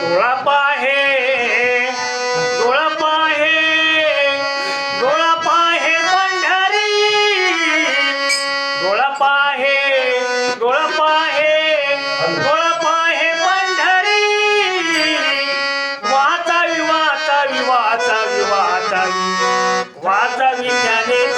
डोळा पाहे डोळा पाहे डोळा पाहे पंढरी डोळा पाहे डोळा पाहे डोळा पाहे पंढरी वाचावी वाचावी वाचावी वाचावी. वाचावी त्याने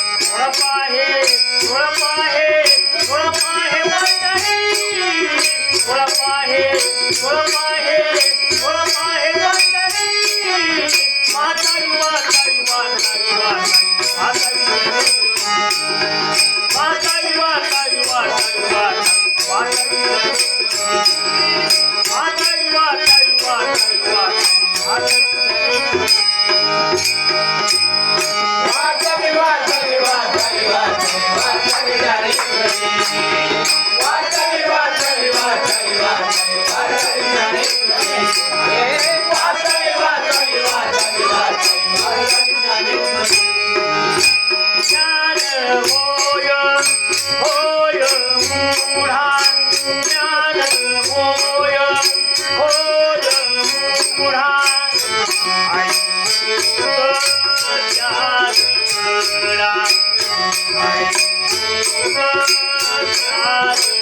Bye.